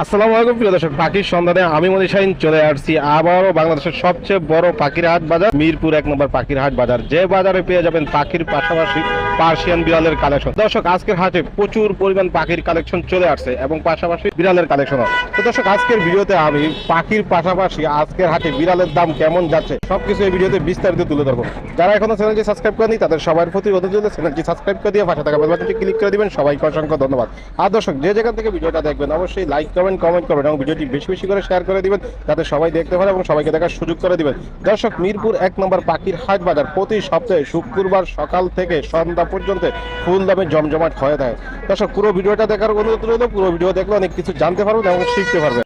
আসসালামু আলাইকুম, প্রিয় দর্শক, পাখির সন্ধানে আমি মনি শাহিন চলে আসছি আবারও বাংলাদেশের সবচেয়ে বড় পাখির হাট বাজার, মিরপুর এক নম্বর পাখির হাট বাজার। যে বাজারে পেয়ে যাবেন পাখির পাশাপাশি পার্সিয়ান বিড়ালের কালেকশন। দর্শক, আজকের হাটে প্রচুর পরিমাণ পাখির কালেকশন চলে আসছে এবং পাশাপাশি বিড়ালের কালেকশন তো দর্শক, আজকের ভিডিওতে আমি পাখির পাশাপাশি আজকের হাটে বিড়ালের দাম কেমন যাচ্ছে সবকিছু এই ভিডিওতে বিস্তারিত তুলে ধরবো। যারা এখনও চ্যানেলটি সাবস্ক্রাইব করেনি তাদের সবার প্রতি অনুরোধ চ্যানেলটি সাবস্ক্রাইব করে দিয়ে পাশে থাকা বেল বাটনটি ক্লিক করে দিবেন। সবাইকে অসংখ্য ধন্যবাদ। আর দর্শক, যে যেখান থেকে ভিডিওটা দেখবেন, অবশ্যই লাইক করবেন কমেন্ট করবেন এবং ভিডিওটি বেশি বেশি করে শেয়ার করে দিবেন যাতে সবাই দেখতে পারে এবং সবাইকে দেখার সুযোগ করে দিবেন। দর্শক মিরপুর এক নম্বর পাখির হাট বাজার প্রতি সপ্তাহে শুক্রবার সকাল থেকে সন্ধ্যা পর্যন্ত ফুল দামে জমজমাট হয়ে থাকে। দর্শক পুরো ভিডিওটা দেখার অনুরোধ রইল পুরো ভিডিও দেখলে অনেক কিছু জানতে পারবেন এবং শিখতে পারবেন।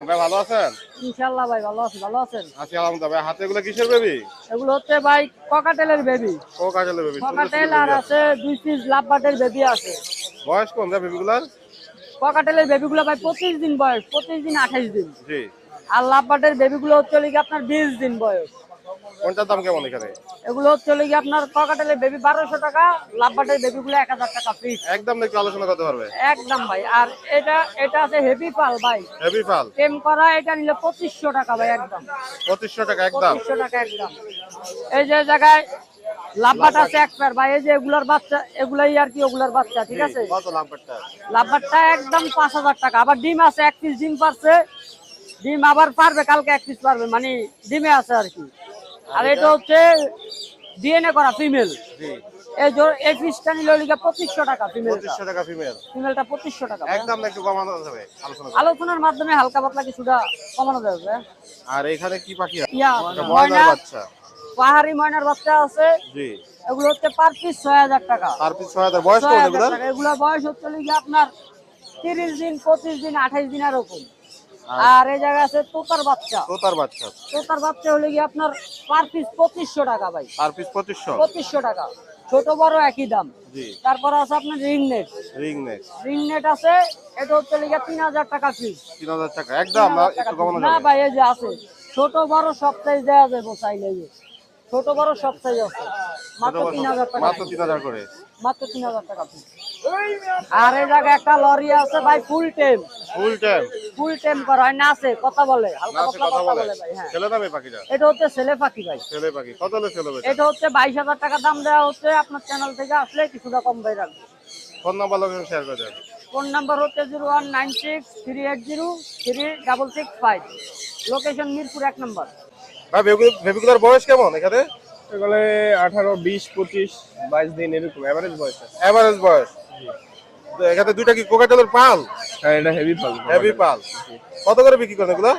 ভাই ভালো আছেন? ইনশাল্লাহ ভাই ভালো আছি ভালো আছেন? আছি আলহামদুলিল্লাহ ভাই হাতে এগুলো কিসের বেবি এগুলো হচ্ছে ভাই ককাটেলের বেবি ও বেবি ককাটেল আর আছে দুই পিস লাভবাটের বেবি আছে। বয়স রে বেবিগুলার? ককাটেলের বেবিগুলো ভাই পঁচিশ দিন বয়স পঁচিশ দিন আঠাইশ দিন। জি। আর লাভবাটের বেবিগুলো হচ্ছে আপনার বিশ দিন বয়স। কোনটার দাম কেমন এখানে? এগুলো হচ্ছে লিগে আপনার ককাটেলের বেবি বারোশো টাকা লাভবাটের বেবিগুলো এক হাজার টাকা ফিক্স একদম একটু আলোচনা করতে পারবে। একদম ভাই। আর এটা এটা আছে হেভি পাল ভাই। হেভি ফাল টেম করা এটা নিলে পঁচিশশো টাকা ভাই একদম। পঁচিশশো টাকা একদম। পঁচিশশো টাকা একদম। এই যে জায়গায় লাভবাট আছে এক পেয়ার ভাই এই যে এগুলার বাচ্চা এগুলাই আর কি ওগুলার বাচ্চা ঠিক আছে? লাভবারটা একদম পাঁচ হাজার টাকা। আবার ডিম আছে এক পিস ডিম পারছে। ডিম আবার পারবে কালকে এক পিস পারবে। মানে ডিমে আছে আর কি। আর এটা হচ্ছে ডিএনএ করা ফিমেল এই জোর এই পিসটা নিলে লিখে পঁচিশশো টাকা ফিমেলটা পঁচিশশো টাকা ফিমেল ফিমেলটা পঁচিশশো টাকা। একদম একটু কমানো যাবে আলোচনার মাধ্যমে হালকা পাতলা কিছুটা কমানো যাবে। আর এখানে কি পাখি ইয়া বাচ্চা। পাহাড়ি ময়নার বাচ্চা আছে। জি। এগুলো হচ্ছে পার পিস ছয় হাজার টাকা। ছয় হাজার। বয়স এগুলো বয়স হচ্ছে আপনার তিরিশ দিন পঁচিশ দিন আঠাইশ দিন এরকম। আর এই জায়গায় আছে তোতার বাচ্চা। তোতার বাচ্চা। তোতার বাচ্চা হলে গিয়ে আপনার পার পিস পঁচিশশো টাকা ভাই। তার পিস পঁচিশশো। পঁচিশশো টাকা। ছোট বড় একই দাম। তারপর আছে আপনার ring net ring neck ring net আছে। এটা হচ্ছে লিখে তিন হাজার টাকা পিস তিন হাজার টাকা। একদম না ভাই এই যে আছে। ছোট বড় সব সাইজ দেওয়া যাবে চাইলে। ছোট বড় সব সাইজ আছে। মাত্র তিন হাজার টাকা। মাত্র তিন হাজার করে। মাত্র তিন হাজার টাকা। আর এই জায়গায় একটা লরি আছে ভাই ফুল টেম ফুল টাইম ফুল টেম করা হয় নাচে কথা বলে হালকা না কথা বলে। ভাই হ্যাঁ। ছেলে দামে পাখিটা? এটা হচ্ছে ছেলে পাখি ভাই। ছেলে পাখি। কত হলে ছেলে বেটা এটা হচ্ছে বাইশ হাজার টাকা দাম দেওয়া হচ্ছে। আপনার চ্যানেল থেকে আসলে কিছুটা কম ভাই রাখবে ফোন নাম্বার লোকেশন শেয়ার করে দেন। ফোন নাম্বার হচ্ছে zero one nine six three eight zero three double six five. Location Mirpur এক নম্বর। ভাই বেবি- বেবিগুলার বয়স কেমন এখানে? এগুলো আঠারো বিশ পঁচিশ বাইশ দিন এরকম অ্যাভারেজ বয়স আছে। এভারেজ বয়স। তো এখানে দুইটা কি কোকাটেলের পাল? হ্যাঁ এটা হেভি পাল হেভি পাল। কত করে বিক্রি করেন এগুলো?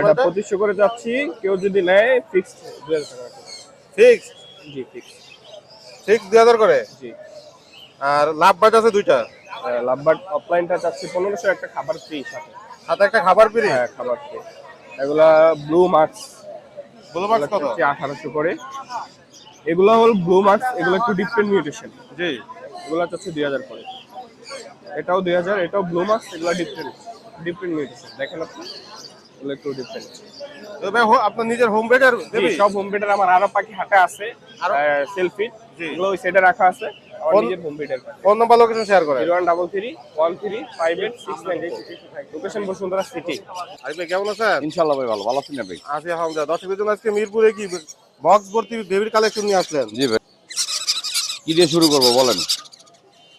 এটা পঁচিশশো করে যাচ্ছি কেউ যদি নেয় ফিক্সড দুই হাজার টাকা ফিক্স জি ফিক্স ফিক্স দুই হাজার করে? জি। আর লাভ বাট আছে দুইটা? লাভবার্ড অফলাইনটা চাচ্ছি পনেরোশো একটা খাবার ফ্রি সাথে সাথে একটা খাবার ফ্রি হ্যাঁ খাবার ফ্রি এগুলা ব্লু মার্কস ব্লু মার্কস কত? চাচ্ছি আঠারোশো করে। এগুলো হল ব্লু মার্কস এগুলো একটু ডিফারেন্ট মিউটেশন জি। এগুলো দুই হাজার করে। এটাও দুই হাজার এটাও ব্লু মার্কস এগুলো ডিফারেন্ট ডিফারেন্ট মিউটেশন দেখেন আপনি এগুলো একটু ডিফারেন্ট তো ভাই আপনার নিজের হোম বেডের সব হোম বেডের আমার আরও পাখি হাতে আছে আর? সেলফি। এগুলো ওই সাইডে রাখা আছে। ফোন নাম্বার লোকেশন শেয়ার করে zero one double three one three five eight six nine location Bashundhara city আরে ভাই কেমন আছেন? ইনশাল্লাহ ভাই ভালো ভালো আছেন না আছি আলহামদুলিল্লাহ। দর্শকের জন্য আজকে মিরপুরে কি বক্স ভর্তি বেবির কালেকশন নিয়ে আসলেন? জি ভাই। কি দিয়ে শুরু করব বলেন?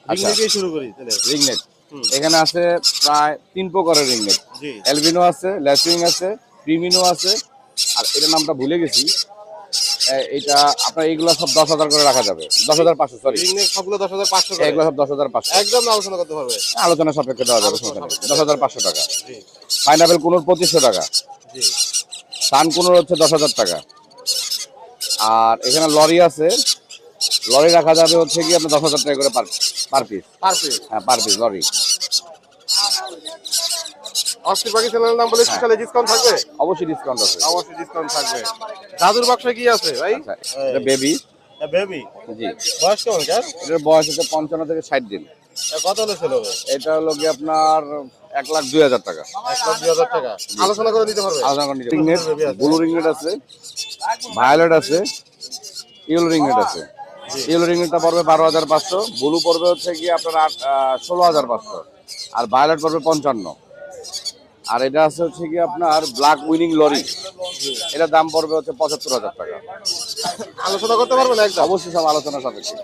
রিং আচ্ছা। শুরু করি তাহলে। রিংনেট এখানে আছে প্রায় তিন প্রকারের রিংনেট জি। এলবিনো আছে ল্যাসিং আছে প্রিমিনো আছে। আর এটার নামটা ভুলে গেছি। এটা আপনার এইগুলো সব দশ হাজার করে রাখা যাবে। দশ হাজার পাঁচশো সরি সবগুলো দশ হাজার পাঁচশো এগুলো সব দশ হাজার পাঁচশো। একদম আলোচনা করতে পারবে আলোচনা সাপেক্ষে দেওয়া যাবে দশ হাজার পাঁচশো টাকা। পাইনাপেল কোনোর পঁচিশশো টাকা। সান কোনোর হচ্ছে দশ হাজার টাকা। আর এখানে লরি আছে। লরি রাখা যাবে হচ্ছে কি আপনার দশ হাজার টাকা করে পার পার পিস পারফেক্ট হ্যাঁ পার পিস লরি। অস্থির নাম বলে কি তাহলে ডিসকাউন্ট থাকবে? অবশ্যই ডিসকাউন্ট আছে। অবশ্যই ডিসকাউন্ট থাকবে। দাদুর বাক্সে কি আছে ভাই? আচ্ছা, এটা বেবি বেবি জি। বয়স কেমন এটার বয়স হচ্ছে পঞ্চান্ন থেকে ষাট দিন। কত হলে ছিল এটা হলো কি আপনার এক লাখ দুই হাজার টাকা। এক লাখ দুই হাজার টাকা। আলোচনা করে দিতে পারবে? করে নিতে ব্লু রিংনেট আছে ভায়োলেট আছে ইয়েলো রিংনেট আছে। ইয়েলো রিংটা পড়বে বারো হাজার পাঁচশো। ব্লু পড়বে হচ্ছে কি আপনার আট ষোলো হাজার পাঁচশো। আর ভায়োলেট পড়বে পঞ্চান্ন। আর এটা আছে হচ্ছে কি আপনার ব্ল্যাক উইনিং লরি এটার দাম পড়বে হচ্ছে পঁচাত্তর হাজার টাকা। আলোচনা করতে পারবেন একদম? অবশ্যই সব আলোচনা সাপেক্ষে।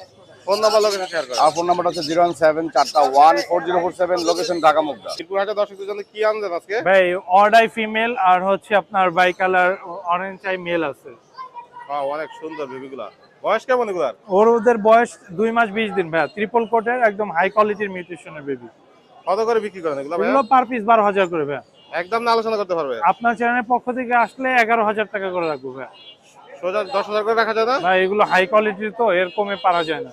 ফোন নাম্বার লোকেশন শেয়ার করেন। আর ফোন নাম্বারটা হচ্ছে জিরো ওয়ান সেভেন চারটা one four zero four seven location Dhaka Mugda. Mirpur হাটে দর্শকদের জন্য কি আনছেন আজকে? ভাই অর্ডাই ফিমেল আর হচ্ছে আপনার bi colour orange eye male আছে। অনেক সুন্দর বেবিগুলা বয়স কেমন এগুলার? ওর ওদের বয়স দুই মাস বিশ দিন ভাইয়া। ট্রিপল কোটের একদম হাই কোয়ালিটির মিউটেশনের বেবি কত করে বিক্রি করেন এগুলো ভাইয়া? এগুলো পার পিস বারো হাজার করে ভাইয়া। একদম না আলোচনা করতে পারবে। আপনার চ্যানেলের পক্ষ থেকে আসলে এগারো হাজার টাকা করে রাখব সোজা দশ হাজার করে রাখা যায় না? ভাই এগুলো হাই কোয়ালিটির তো এর কমে পারা যায় না।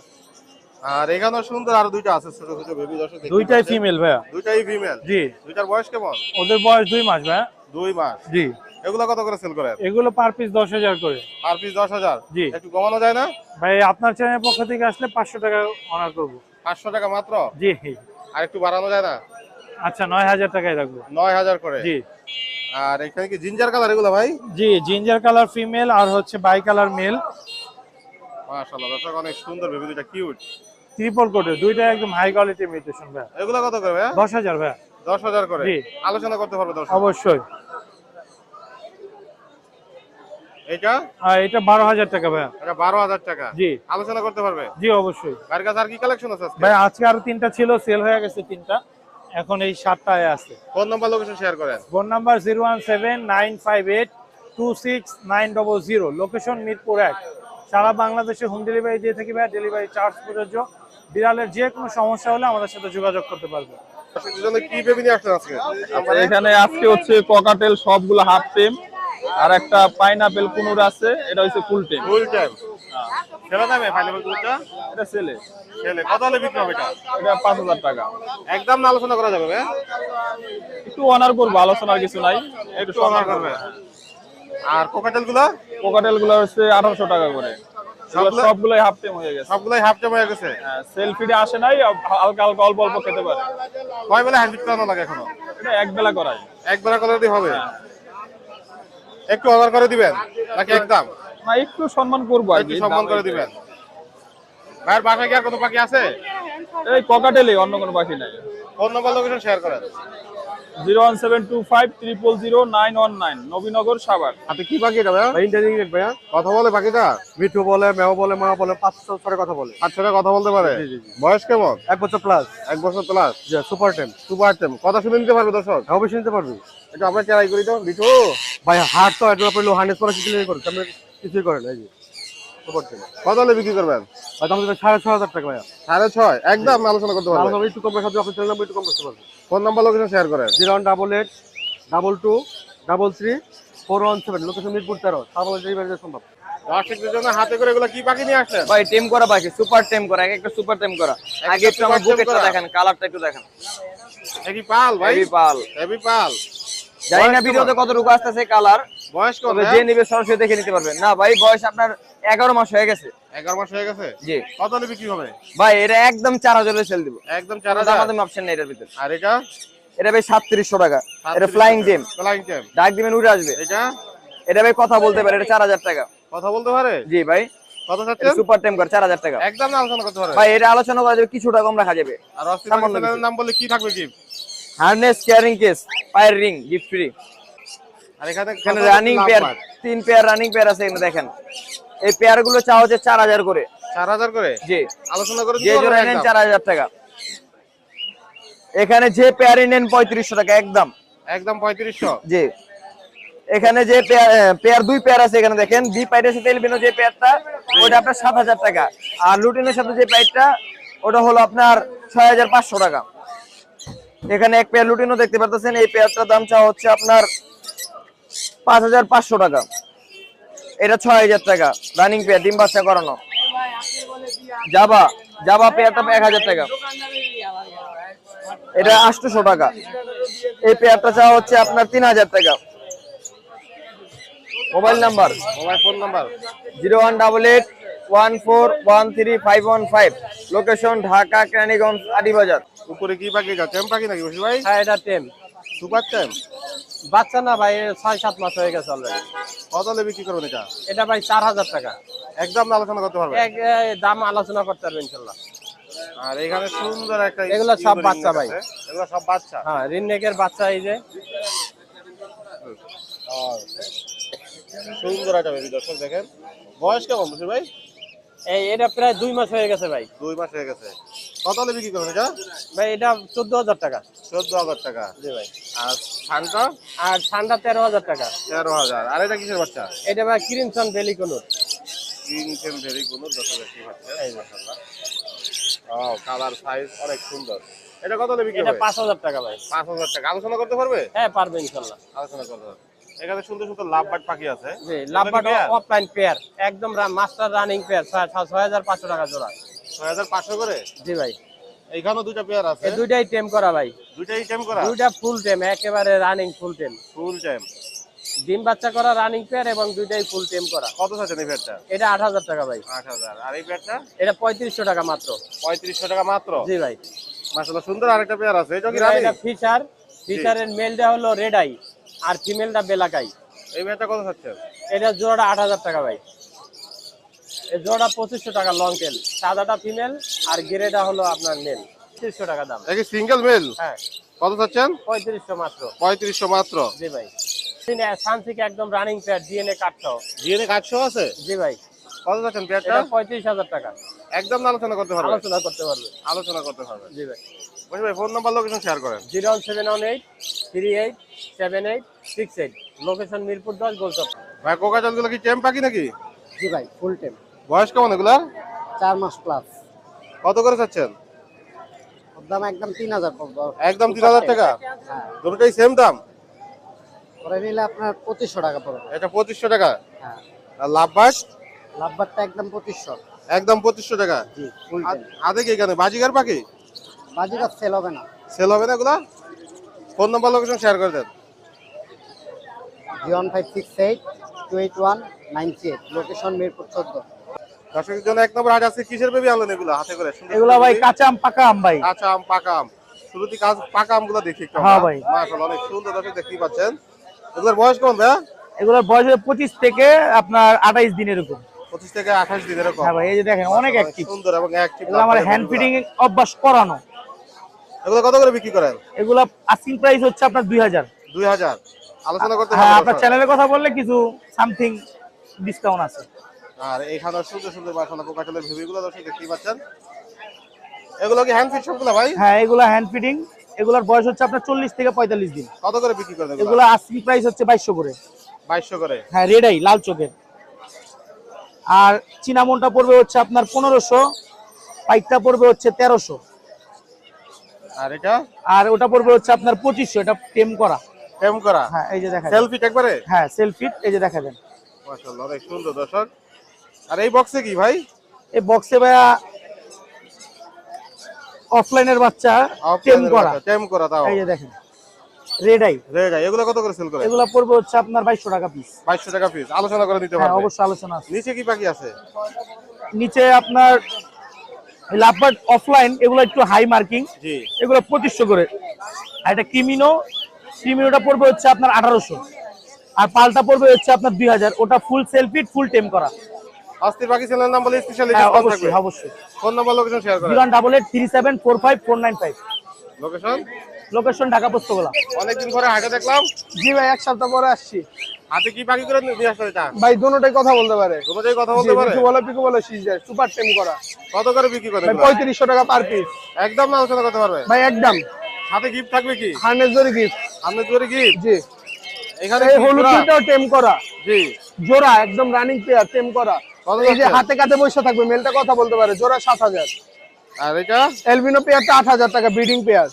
আর এখানেও সুন্দর আর দুইটা আছে ছোট ছোট বেবি দর্শক দুইটাই ফিমেল ভাইয়া। দুইটাই ফিমেল জি। দুইটার বয়স কেমন? ওদের বয়স দুই মাস ভাইয়া। দুই মাস। জি। এগুলো কত করে সেল করেন? এগুলো পার পিস দশ হাজার করে। আর পিস দশ হাজার? জি। একটু কমানো যায় না? ভাই আপনার চ্যানেলের পক্ষ থেকে আসলে পাঁচশো টাকা অনার করব। পাঁচশো টাকা মাত্র? জি। আর একটু বাড়ানো যায় না? আচ্ছা নয় হাজার টাকায় রাখব। নয় হাজার করে? জি। আর এখানে কি জিঞ্জার কালার এগুলো ভাই? জি জিঞ্জার কালার ফিমেল আর হচ্ছে বাই কালার মেল মাশাআল্লাহ দর্শক অনেক সুন্দর বেবি দুইটা কিউট ট্রিপল কোটের দুইটা একদম হাই কোয়ালিটি মিউটেশন ভাইয়া এগুলো কত করে জি। আলোচনা করতে পারবে দর্শক। অবশ্যই। এটা আর এটা বারো হাজার টাকা ভাইয়া এটা বারো হাজার টাকা। জি। আলোচনা করতে পারবে? জি অবশ্যই। কাছে আর কি কালেকশন আছে আজকে? ভাই আজকে আরও তিনটা ছিল সেল হয়ে গেছে তিনটা। এখন এই সাতটায় আছে। ফোন নাম্বার লোকেশন শেয়ার করেন। Phone number zero one seven nine five eight two six nine double zero. Location Mirpur এক। সারা বাংলাদেশে হোম ডেলিভারি দিয়ে থাকি ভাই ডেলিভারি চার্জ প্রযোজ্য। বিড়ালের যে কোনো সমস্যা হলে আমাদের সাথে যোগাযোগ করতে পারবে কি বেবি নিয়ে আসছেন আজকে? এখানে আজকে হচ্ছে ককাটেল সবগুলো হাফ টেম আর একটা পাইনাপেল কুনুর আছে এটা হচ্ছে ফুল টেম ফুল টাইম ছেলে দামে ফাইনাল দুধটা এটা ছেলে। ছেলে কত হলে বিক্রি হবে এটা? এটা পাঁচ হাজার টাকা। একদম না আলোচনা করা যাবে একটু অনার করব আলোচনার কিছু নাই একটু একটু অনার করবে। আর কোকাটেলগুলো কোকাটেলগুলো হচ্ছে আঠারোশো টাকা করে। হাফ হয়ে গেছে। সবগুলাই হাফ টাইম হয়ে গেছে? সেলফিটা আসে নাই হালকা হালকা অল্প অল্প খেতে পারে। কয় বেলা হ্যান্ড করানো লাগে এখনও? এটা এক বেলা করাই। এক বেলা করে দিতে হবে একটু অর্ডার করে দিবেন নাকি একদম? না একটু সম্মান করব একটু সম্মান করে দিবেন। ভাইয়ের বাসায় কি আর কোনো পাখি আছে? এই ককাটেলই অন্য কোনো পাখি নাই। ফোন নাম্বার লোকেশন শেয়ার করেন। Zero one seven two five triple zero nine one nine Nabinagar Savar আপনি কি পাখি এটা ভাইয়া? ইন্টারনেট ভাইয়া। কথা বলে পাখিটা? মিঠু বলে মেও বলে মা বলে পাঁচ ছয় কথা বলে। আট সাথে কথা বলতে পারে? বয়স কেমন? এক বছর প্লাস এক বছর প্লাস সুপার টেন সুপার টেম কথা শুনে নিতে পারবে দর্শক? অবশ্যই নিতে পারবি। একটু আমরা ট্রাই করি তো বিটু ভাই হাট তো এটা আপনি হান্ড্রেড আপনি কিছুই করেন। এই কত হলে বিক্রি করবেন? সাড়ে ছ হাজার টাকা ভাইয়া। সাড়ে ছয়? একদম আলোচনা করতে পারবে তাহলে একটু কম রাখা আপনি নাম্বার একটু কম করতে পারবেন ফোন নাম্বার লোকেশন শেয়ার করেন। Zero one double eight double two double three four one seven location Mirpur তেরো সারা সম্ভব। দর্শকদের জন্য হাতে করে এগুলো কি পাখি নিয়ে আসলেন? ভাই টেম করা বাকি সুপার টেম করা এক একটা সুপার টেম করা। আগে একটু আমার বুকেটটা দেখেন কালারটা একটু দেখেন। হেভি পাল ভাই। হেভি পাল। হেভি পাল। জানি না ভিডিওতে আসতেছে কালার বয়স কত যে নিবে সরাসরি দেখে নিতে পারবেন না ভাই বয়স আপনার এগারো মাস হয়ে গেছে। এগারো মাস হয়ে গেছে? জি। কত হলে বিক্রি হবে? ভাই এটা একদম চার হাজারে সেল দিব। একদম চার হাজার? আমাদের অপশন নেই এটার ভিতরে। আর এটা? এটা ভাই সাতত্রিশশো টাকা। এটা ফ্লাইং জেম ফ্লাইং টেম ডাক দিবেন উড়ে আসবে। এটা? এটা ভাই কথা বলতে পারে এটা চার হাজার টাকা। কথা বলতে পারে? জি ভাই। কত চাচ্ছেন? সুপার টেম করে টাকা। একদম আলোচনা করতে পারে। ভাই এটা আলোচনা করা যাবে কিছুটা কম রাখা যাবে। আর। নাম কি থাকবে কি? হার্নেস কেয়ারিং কেস পায়ের রিং গিফট ফ্রি আর এখানে রানিং পেয়ার তিন পেয়ার রানিং পেয়ার আছে এখানে দেখেন। এই পেয়ারগুলো হচ্ছে চার হাজার করে। চার হাজার করে? জি। আলোচনা করে যে জোড়া নেন চার হাজার টাকা। এখানে যে পেয়ারই নেন পঁয়ত্রিশশো টাকা একদম। একদম পঁয়ত্রিশশো? জি। এখানে যে পেয়ার দুই পেয়ার আছে এখানে দেখেন। বি পাইটের সাথে এলবিনো যে পেয়ারটা ওটা আপনার সাত হাজার টাকা। আর লুটিনের সাথে যে পাইটটা ওটা হলো আপনার ছয় হাজার পাঁচশো টাকা। এখানে এক পেয়ার লুটিনও দেখতে পারতেছেন এই পেয়ারটার দাম চাওয়া হচ্ছে আপনার পাঁচ হাজার পাঁচশো টাকা। এটা ছয় হাজার টাকা। রানিং পেয়ার ডিম বাচ্চা করানো। জাবা জাবা পেয়ারটা এক হাজার টাকা। এটা আটশোশো টাকা। এই পেয়ারটা চাওয়া হচ্ছে আপনার তিন হাজার টাকা। Mobile number mobile phone number zero one double eight one four one three five one five. Location Dhaka Keraniganj Atibazar. উপরে কি পাখি টেম পাখি নাকি ভাই? হ্যাঁ এটা টেম। সুপার টেম? বাচ্চা না ভাই ছয় সাত মাস হয়ে গেছে অলরেডি কত হলে বিক্রি করবেন এটা? এটা ভাই চার হাজার টাকা। একদম আলোচনা করতে পারবে এক দাম আলোচনা করতে পারবে ইনশাল্লাহ। আর এখানে সুন্দর একটা এগুলো সব বাচ্চা ring ভাই। এগুলো সব বাচ্চা? হ্যাঁ রিননেকের বাচ্চা এই যে। সুন্দর একটা বেবি দর্শক দেখেন। বয়স কেমন বুঝলি ভাই? এই এটা প্রায় দুই মাস হয়ে গেছে ভাই। দুই মাস হয়ে গেছে। কত হলে বিক্রি করবেন এটা? ভাই এটা চোদ্দ হাজার টাকা। চোদ্দ হাজার টাকা। জি ভাই। আর ঠান্ডা আর ঠান্ডা তেরো হাজার টাকা। তেরো হাজার। আর এটা কিসের বাচ্চা? এটা ভাই ক্রিমসন ভ্যালি কোনোর। কিনছেন ভেরি গুলো দর্শক দেখতে পাচ্ছেন এই ও কালার সাইজ অনেক সুন্দর। এটা কত বিক্রি এটা পাঁচ হাজার টাকা ভাই। পাঁচ হাজার টাকা। আলোচনা করতে পারবে? হ্যাঁ পারবে ইনশাল্লাহ আলোচনা করতে পারবে। এখানে সুন্দর সুন্দর পাখি আছে। জি? অফলাইন পেয়ার একদম মাস্টার রানিং পেয়ার ছয় হাজার পাঁচশো টাকা জোড়া। ছয় হাজার পাঁচশো করে? জি ভাই। এইখানেও দুইটা পেয়ার আছে। এই দুইটাই টেম করা ভাই। দুইটাই টাইম করা? দুইটা ফুল টেম একেবারে রানিং ফুল টেম ফুল টাইম ডিম বাচ্চা করা রানিং পেয়ার এবং দুইটাই ফুল টেম করা। কত চাচ্ছেন এই পেয়ারটা এটা আট হাজার টাকা ভাই। আট হাজার। আর এই পেয়ারটা এটা পঁয়ত্রিশশো টাকা মাত্র। পঁয়ত্রিশশো টাকা মাত্র? জি ভাই। মাসাল্লাহ সুন্দর আরেকটা পেয়ার আছে। এটা কি রানি এটা ফিশার ফিশারের মেলটা হলো রেড আই আর ফিমেলটা বেলাকাই। এই পেয়ারটা কত চাচ্ছেন? এটা জোড়াটা আট হাজার টাকা ভাই। এই জোড়া পঁচিশশো টাকা লং টেল সাদাটা ফিমেল আর গেরেটা হলো আপনার মেল তিরিশশো টাকা দাম। এটা সিঙ্গেল মেল হ্যাঁ। কত চাচ্ছেন? পঁয়ত্রিশশো মাত্র। পঁয়ত্রিশশো মাত্র। জি ভাই। সানসিক একদম রানিং পেয়ার ডিএনএ কাটছো জিএনএ কাটশো আছে? জি ভাই। কত চাচ্ছেন পেয়ারটা পঁয়ত্রিশ হাজার টাকা। একদম আলোচনা করতে পারবে? আলোচনা করতে পারবে। আলোচনা করতে পারবে। জি ভাই। ভাই ফোন নাম্বার লোকেশন শেয়ার করেন। Zero one seven one eight three eight seven eight six eight location Mirpur দশ গোলচপ ভাই কোকা জলগুলো কি টেম পাখি নাকি জি ভাই ফুল টাইম বয়স কেমন এগুলার? চার মাস প্লাস কত করে চাচ্ছেন? দাম একদম তিন হাজার পড়বে। একদম তিন হাজার টাকা? হ্যাঁ। দুটোটাই সেম দাম? পরে নিলে আপনার পঁচিশশো টাকা পড়বে। এটা পঁচিশশো টাকা? হ্যাঁ। আর লাভ বাস? লাভবারটা একদম পঁচিশশো। একদম পঁচিশশো টাকা? জি হাতে কি এখানে? বাজিগার পাখি? বাজিকার সেল হবে না। সেল হবে না এগুলা? ফোন নাম্বার লোকেশন শেয়ার করে দেন। Zero one five six eight. Two eight one nine three eight location Mirpur চোদ্দ। দর্শকের জন্য এক নম্বর হাট আছে কিসের বেবি আনলেন এগুলো হাতে করে? সুন্দর ভাই কাঁচা আম পাকা আম ভাই। কাঁচা আম পাকা আম। শুরুতে কাজ পাকা আমগুলো দেখি একটু হ্যাঁ ভাই। মাশাআল্লাহ অনেক সুন্দর দর্শক দেখতেই পাচ্ছেন। এগুলোর বয়স কেমন ভাইয়া? এগুলোর বয়স হবে পঁচিশ থেকে আপনার আঠাইশ দিন এরকম। পঁচিশ থেকে আঠাশ দিন এরকম। হ্যাঁ ভাই এই যে দেখেন অনেক সুন্দর এবং অ্যাক্টিভ এগুলো আমার হ্যান্ড ফিডিং অভ্যাস করানো। এগুলো কত করে বিক্রি করেন? এগুলো আস্কিং প্রাইস হচ্ছে আপনার দুই হাজার। দুই হাজার। আলোচনা করতে হ্যাঁ আপনার চ্যানেলের কথা বললে কিছু সামথিং ডিসকাউন্ট আছে। আর এখানে সুন্দর সুন্দর মাশাআল্লাহ কোকাটেলের ভেবিগুলো দর্শক দেখতেই পাচ্ছেন। এগুলো কি হ্যান্ড ফিট সবগুলো ভাই? হ্যাঁ এগুলো হ্যান্ড ফিডিং এগুলোর বয়স হচ্ছে আপনার চল্লিশ থেকে পঁয়তাল্লিশ দিন। কত করে বিক্রি করেন এগুলো? আস্কিং প্রাইস হচ্ছে বাইশশো করে। বাইশশো করে। হ্যাঁ রেডাই লাল চোখের। আর চিনামনটা পড়বে হচ্ছে আপনার পনেরোশো পাইকটা পড়বে হচ্ছে তেরোশো। আর এটা? আর ওটা পড়বে হচ্ছে আপনার পঁচিশশো এটা টেম করা। ফ্রেম করা? হ্যাঁ এই যে দেখা যায়। সেলফি একবারে? হ্যাঁ সেলফিট এই যে দেখা দেন মাশাআল্লাহ অনেক সুন্দর দর্শক। আর এই বক্সে কি ভাই? এই বক্সে ভাইয়া অফলাইনের বাচ্চা টেম করা। টেম করা তাও। এই যে দেখেন রেড আই রেড আই এগুলো কত করে সেল করে এগুলা পড়বে হচ্ছে আপনার বাইশশো টাকা পিস 2200 টাকা পিস আলোচনা করে দিতে হ্যাঁ পারবে। অবশ্যই আলোচনা আছে। নিচে কি পাখি আছে? নিচে আপনার লাভবার্ড অফলাইন এগুলো একটু হাই মার্কিং জি। এগুলো পঁচিশশো করে। আর এটা ক্রিমিনো ক্রিমিনোটা পড়বে হচ্ছে আপনার আঠারোশো। আর পালটা পড়বে হচ্ছে আপনার দুই হাজার। ওটা ফুল সেলফিট ফুল টেম করা। অস্থির পাখি চ্যানেল নাম বলে স্পেশালি হ্যাঁ ডিসকাউন্ট থাকবে। অবশ্যই। অবশ্যই ফোন নাম্বার লোকেশন শেয়ার করেন zero double eight three seven four five four nine five. Location location Dhaka Postogola. অনেকদিন পরে হাটে দেখলাম। জি ভাই এক সপ্তাহ পরে আসছি। হাতে কি পাখি করে নিয়ে আসলে এটা ভাই দুটোটাই কথা বলতে পারে। কথা বলতে পারে? পিকু বলে পিকু বলে সিজার সুপার টেম করা। কত করে বিক্রি করে ভাই পঁয়ত্রিশশো টাকা পার পিস একদম না আলোচনা করতে পারবে? ভাই একদম। সাথে গিফট থাকবে কি? হার্নেস জরি গিফট আপনি জোরে গিফট জি। এখানে এই হলুদ জোড়া? টেম করা। জি। জোড়া একদম রানিং পেয়ার টেম করা। এই যে হাতে কাতে বসে থাকবে মেলটা কথা বলতে পারে জোড়া সাত হাজার। আর এটা? এলবিনো পেয়ারটা আট হাজার টাকা ব্রিডিং পেয়ার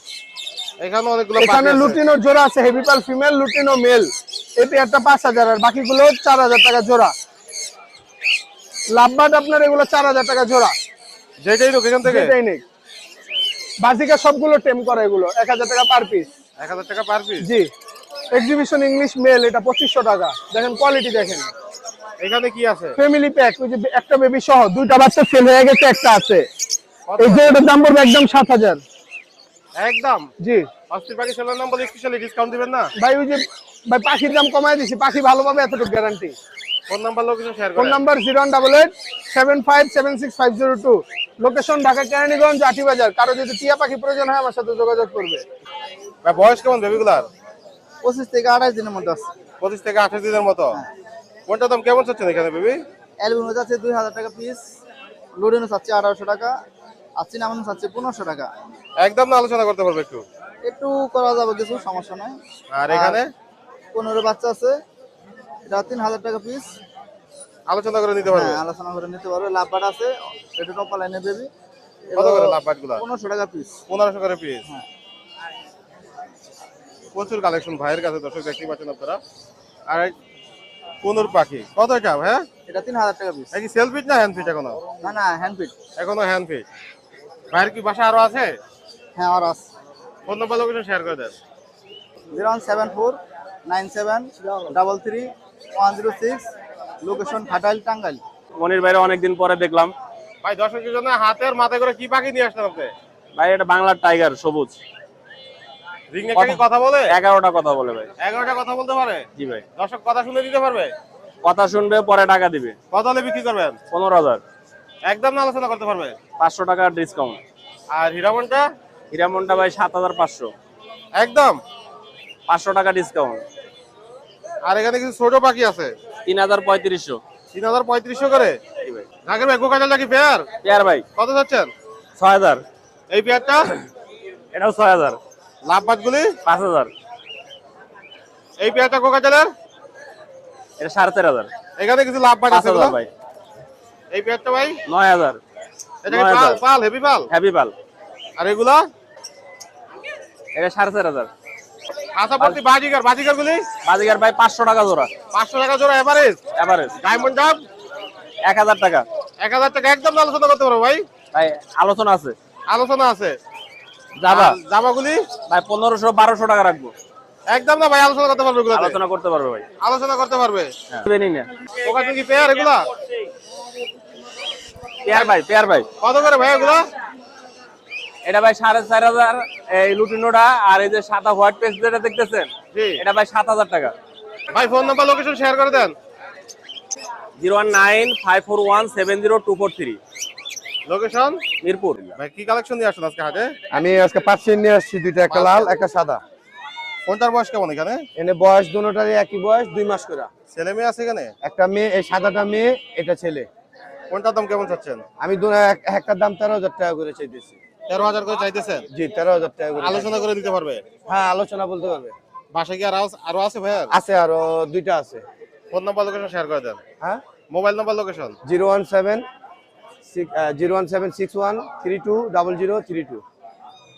এখানে অনেকগুলো এখানে। লুটিনো জোড়া আছে হেভি পাল ফিমেল লুটিনো মেল এই পেয়ারটা পাঁচ হাজার আর বাকিগুলো চার হাজার টাকা জোড়া। লাভবাট আপনার এগুলো চার হাজার টাকা জোড়া। যেটাই লোক এখান থেকে? যেটাই নেই বাজিকা সবগুলো টেম করা এগুলো। এক হাজার টাকা পার পিস এক হাজার টাকা পার পিস জি। এক্সিবিশন ইংলিশ মেল এটা পঁচিশশো টাকা। দেখেন কোয়ালিটি দেখেন। এখানে কি আছে? ফ্যামিলি প্যাক ওই যে একটা বেবি সহ দুইটা বাচ্চা সেল হয়ে গেছে একটা আছে? এই যে এটার দাম পড়বে একদম সাত হাজার। একদম? জি। অস্থির পাখি চ্যানেল নাম বলে স্পেশালি ডিসকাউন্ট দিবেন না? ভাই ওই যে ভাই পাখির দাম কমায় দিছি পাখি ভালো পাবে এতটুকু guarantee phone number location share phone number zero one double eight seven five seven six five zero two. Location Dhaka Keraniganj Atibazar কারও যদি টিয়া পাখি প্রয়োজন হয় আমার সাথে যোগাযোগ করবে। ভাই বয়স কেমন বেবিগুলার? পঁচিশ থেকে আঠাশ দিনের মধ্যে আছে। পঁচিশ থেকে আঠাশ দিনের মতো? কোনটা দাম কেমন চাচ্ছেন এখানে বেবি? অ্যালবিনো চাচ্ছে দুই হাজার টাকা পিস লুডিনো চাচ্ছে আঠারোশো টাকা আর চিনামন চাচ্ছে পনেরোশো টাকা। একদম না আলোচনা করতে পারবে একটু? একটু করা যাবে কিছু সমস্যা নাই। আর এখানে? পনেরো বাচ্চা আছে এটা তিন হাজার টাকা পিস আলোচনা করে নিতে পারবে? হ্যাঁ আলোচনা করে নিতে পারবে। লাভবাট আছে এটা টপ লাইনে বেবি কত করে লাভগুলা পনেরোশো টাকা পিস পনেরোশো করে পিস হ্যাঁ। প্রচুর কালেকশন ভাইয়ের কাছে দর্শক দেখতে পাচ্ছেন আপনারা। আর কোনুর পাখি কত এটা হ্যাঁ এটা তিন হাজার টাকা পিস কি সেলফিট না হ্যান্ড ফিট এখনও? না না হ্যান্ড ফিট এখনও হ্যান্ড ফিট ভাইয়ের কি বাসা আরও আছে? হ্যাঁ আর আছে। ফোন নাম্বার লোকেশন শেয়ার করে দেন। Zero one seven four nine seven double three one zero six location Khatail Tangail. মনির বাইরে অনেকদিন পরে দেখলাম। ভাই দর্শকের জন্য হাতের মাথায় করে কি পাখি নিয়ে আসলেন আপনি? ভাই এটা বাংলার টাইগার সবুজ। রিং কথা বলে? এগারোটা কথা বলে ভাই। এগারোটা কথা বলতে পারে? জি ভাই। দর্শক কথা শুনে দিতে পারবে? কথা শুনবে পরে টাকা দিবে। কত হলে বিক্রি করবেন? পনেরো হাজার। একদম না আলোচনা করতে পারবে? পাঁচশো টাকার ডিসকাউন্ট আর হিরামনটা? হিরামনটা ভাই সাত হাজার পাঁচশো। একদম? পাঁচশো টাকা ডিসকাউন্ট আর এখানে কিছু ছোট পাখি আছে? তিন হাজার পঁয়ত্রিশশো। তিন হাজার পঁয়ত্রিশশো করে? জি ভাই ভাই নাকি পেয়ার? পেয়ার ভাই। কত চাচ্ছেন? ছয় হাজার। এই পেয়ারটা? এটাও ছয় হাজার। লাভবাদ গুলি? পাঁচ হাজার। এই পেয়ারটা কোকাজালের এটা সাড়ে চার হাজার। এখানে কিছু লাভবাদ পাঁচ আছে ভাই। এই পেয়ারটা ভাই? নয় হাজার। এটা পাল পাল হেভি পাল? হ্যাপি পাল। আর এগুলা? এটা সাড়ে চার হাজার। আশাপত্তি বাজিকার বাজিকার গুলি বাজিগার ভাই পাঁচশো টাকা জোড়া। পাঁচশো টাকা জোড়া এভারেজ এভারেজ ডায়মন্ড ডাব এক হাজার টাকা। এক হাজার টাকা একদম আলোচনা করতে পারো ভাই। ভাই আলোচনা আছে। আলোচনা আছে। যাবা আর জামাগুলি? ভাই পনেরোশো বারোশো টাকা রাখব। একদম না ভাই আলোচনা করতে পারবে আলোচনা করতে পারবে ভাই। আলোচনা করতে পারবে। দেবেনই না। ওখানে কি পেয়ার এগুলা? পেয়ার ভাই পেয়ার ভাই। কত করে ভাই এগুলা? এটা ভাই সাড়ে চার হাজার এই লুটিনোটা আর এই যে সাদা হোয়াইট পেস্ট যেটা দেখতেছেন এটা ভাই সাত হাজার টাকা। ভাই ফোন নাম্বার লোকেশন শেয়ার করে দেন। Zero one nine five four one seven zero two four three. Location Mirpur. ভাই কি কালেকশন নিয়ে আসছেন আজকে হাটে? আমি আজকে পার্সিয়ান নিয়ে আসছি দুইটা একটা লাল একটা সাদা। কোনটার বয়স কেমন এখানে? এনে বয়স দুটারই একই বয়স দুই মাস করে। ছেলে মেয়ে আছে এখানে? একটা মেয়ে এই সাদাটা মেয়ে এটা ছেলে। কোনটার দাম কেমন চাচ্ছেন? আমি দু এক- একটার দাম তেরো হাজার টাকা করে চাইতেছি। তেরো হাজার করে চাইতেছেন? জি তেরো হাজার টাকা করে আলোচনা করে দিতে পারবে? হ্যাঁ আলোচনা বলতে পারবে। বাসায় কি আরও আরও আছে ভাইয়ার আছে আরও দুইটা আছে। ফোন নাম্বার লোকেশন শেয়ার করে দেন। হ্যাঁ? Mobile number location zero one seven zero one seven six one three two double zero three two.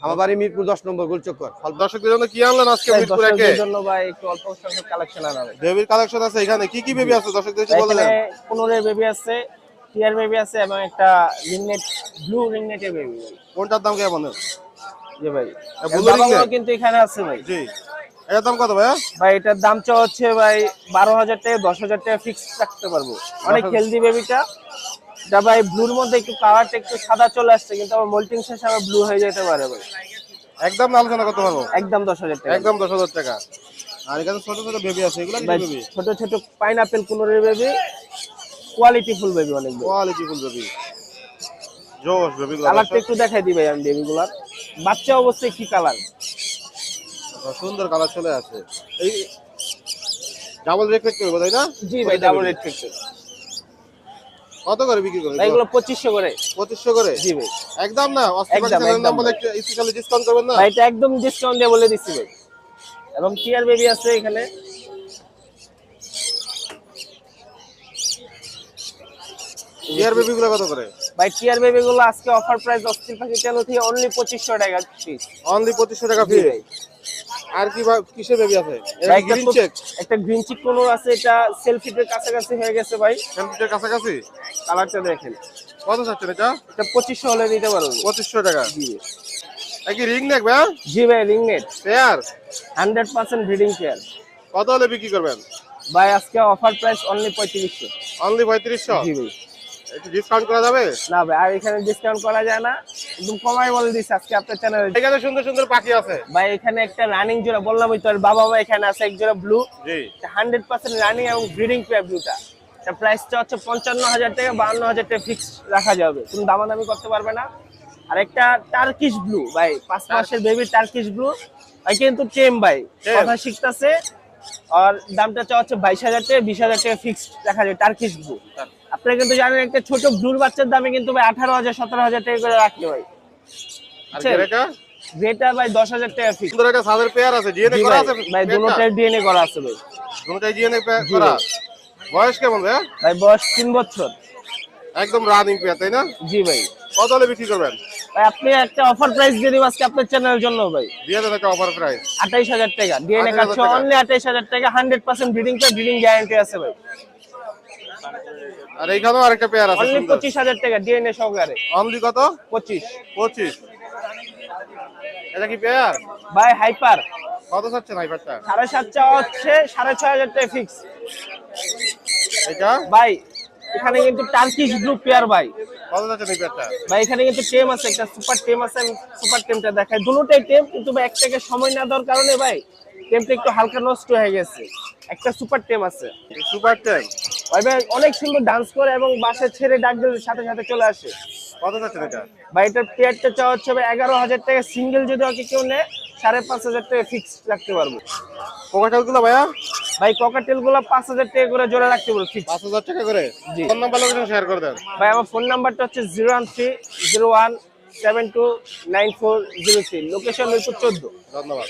আমার বাড়ি মিরপুর দশ নম্বর গোলচক্কর। দর্শকদের জন্য কি আনলেন আজকে মিরপুর একে? জন্য ভাই একটু অল্প সংখ্যক কালেকশন আনাবে। বেবির কালেকশন আছে এখানে। কি কি বেবি আছে? দর্শকদের বলে দেন। পনেরো বেবি আছে টিয়ার বেবি আছে এবং একটা রিংনেট ব্লু রিংনেটের বেবি কোনটার দাম কেমন? জি ভাই। blue বাবা কিন্তু এখানে আছে ভাই। জি। এটার দাম কত ভাইয়া? ভাই এটার দাম চা হচ্ছে ভাই বারো হাজার টাকা দশ হাজার টাকা ফিক্স রাখতে পারব। অনেক হেলদি বেবিটা এটা ভাই ব্লুর মধ্যে একটু কালারটা একটু সাদা চলে আসছে কিন্তু আমার মোল্টিং শেষে আবার ব্লু হয়ে যেতে পারে ভাই। একদম আলোচনা করতে পারব একদম দশ হাজার টাকা। একদম দশ হাজার টাকা। আর এখানে ছোট ছোট বেবি আছে এগুলো কি বেবি ছোট ছোট পাইনাপেল কুনোরের বেবি কোয়ালিটি ফুল বেবি অনেক কোয়ালিটি ফুল বেবি জোশ বেবি কালারটা একটু দেখাই দিবে আমি বেবি গুলার। বাচ্চা অবস্থায় কি কালার সুন্দর কালার চলে আসে। এই ডাবল রেফেক্ট করবে তাই না? জি ভাই ডাবল রেড ফিক্সড কত করে বিক্রি করে এগুলো? পঁচিশশো করে। পঁচিশশো করে? জি ভাই। একদম না? একদম, বলে একটু স্পেশালি ডিসকাউন্ট করবেন না? ভাই এটা একদম ডিসকাউন্ট দিয়ে বলে দিচ্ছি ভাই। এবং টিয়ার বেবি আছে এখানে। ইয়ার বেবি গুলো কত করে? ভাই টিয়ার আজকে অফার প্রাইস অস্থির পাখি চ্যানেল থেকে অনলি পঁচিশশো টাকা পিস অনলি পঁচিশশো টাকা ফি আর কি কিসের বেবি আছে? গ্রিন চেক একটা গ্রিন চিক আছে এটা সেলফিটের কাছাকাছি হয়ে গেছে ভাই। কাছাকাছি? কালারটা দেখেন। কত চাচ্ছেন এটা? এটা পঁচিশশো হলে দিতে পারব পঁচিশশো টাকা। জি। কি রিং নেক ভাই জি ভাই রিংনেট pair hundred percent breeding pair কত হলে বিক্রি করবেন? ভাই আজকে অফার প্রাইস অনলি পঁয়ত্রিশশো। অনলি পঁয়ত্রিশশো? জি ভাই। একটু ডিসকাউন্ট করা যাবে? না ভাই আর এখানে ডিসকাউন্ট করা যায় না। একদম কমাই বলে দিচ্ছি আজকে আপনার চ্যানেলে এখানে সুন্দর সুন্দর পাখি আছে। ভাই এখানে একটা রানিং জোড়া বললাম তো আর বাবা মা এখানে আছে এক জোড়া ব্লু জি। হান্ড্রেড পার্সেন্ট রানিং এবং ব্রিডিং পেয়ার ব্লুটা এটা প্রাইসটা হচ্ছে পঞ্চান্ন হাজার টাকা বাহান্ন হাজার টাকা ফিক্স রাখা যাবে। তুমি দামাদামি করতে পারবে না। আর একটা টার্কিশ ব্লু ভাই পাঁচ মাসের বেবি টার্কিশ ব্লু ভাই কিন্তু টেম ভাই। কথা শিখতেছে আর দামটা চা হচ্ছে বাইশ হাজার টাকা বিশ হাজার টাকা ফিক্স রাখা যায় টার্কিশ ব্লু আপনারা কিন্তু জানেন একটা ছোট ব্লুর বাচ্চার দামে কিন্তু ভাই আঠারো হাজার সতেরো হাজার টাকা করে রাখতে ভাই। গ্রেটা ভাই দশ হাজার টাকা ফিক্স সুন্দর একটা সাদের পেয়ার আছে করা ভাই আছে? ভাই দুটোটাই ডিএনএ করা আছে ভাই। দুটোটাই জিএনএ জি। করা। বয়স কেমন ভাই? ভাই বয়স তিন বছর। একদম রানিং পেয়ার তাই না? জি ভাই। কত হলে বিক্রি করবেন? ভাই আপনি একটা অফার প্রাইস দিয়ে দিব আজকে আপনার চ্যানেলের জন্য ভাই। দিয়ে দেন একটা অফার প্রাইস আঠাইশ হাজার টাকা। ডিএনএ 28,000 কার্ড অনলি আঠাইশ হাজার টাকা হান্ড্রেড পার্সেন্ট ব্রিডিং পে ব্রিডিং গ্যারান্টি আছে ভাই। আর এইখানেও আরেকটা পেয়ার আছে অনলি সুন্দর। পঁচিশ হাজার টাকা ডিএনএ সহকারে। অনলি কত? পঁচিশ। পঁচিশ। এটা কি পেয়ার ভাই হাইপার কত চাচ্ছেন হাইপারটা সাড়ে সাত চা হচ্ছে সাড়ে ছয় হাজার টাকা ফিক্স এটা ভাই এখানে কিন্তু টার্কিশ ব্লু পেয়ার ভাই। কত চাচ্ছেন এই পেয়ারটা ভাই এখানে কিন্তু টেম আছে একটা সুপার টেম আছে আমি সুপার টেমটা দেখাই। দুটোটাই টেম কিন্তু ভাই একটাকে সময় না দেওয়ার কারণে ভাই টেমটা একটু হালকা নষ্ট হয়ে গেছে। একটা সুপার টেম আছে। সুপার ট্যাঙ্ক ভাই ভাই অনেক সুন্দর ডান্স করে এবং বাসে ছেড়ে ডাক দিলে সাথে সাথে চলে আসে। কত চাচ্ছেন এটা? ভাই এটার পেয়ারটা চাওয়া হচ্ছে ভাই এগারো হাজার টাকা সিঙ্গেল যদি ওকে কেউ নেয় সাড়ে পাঁচ হাজার টাকা ফিক্স রাখতে পারব। কোকাটালগুলো ভাইয়া? ভাই ককাটেলগুলো পাঁচ হাজার টাকা করে জোড়া রাখতে বলছি। পাঁচ হাজার টাকা করে? জি। ফোন নাম্বার লোকেশন শেয়ার করে দেন। ভাই আমার ফোন নাম্বারটা হচ্ছে zero one three zero one seven two nine four zero three. Location Mirpur চোদ্দ। ধন্যবাদ।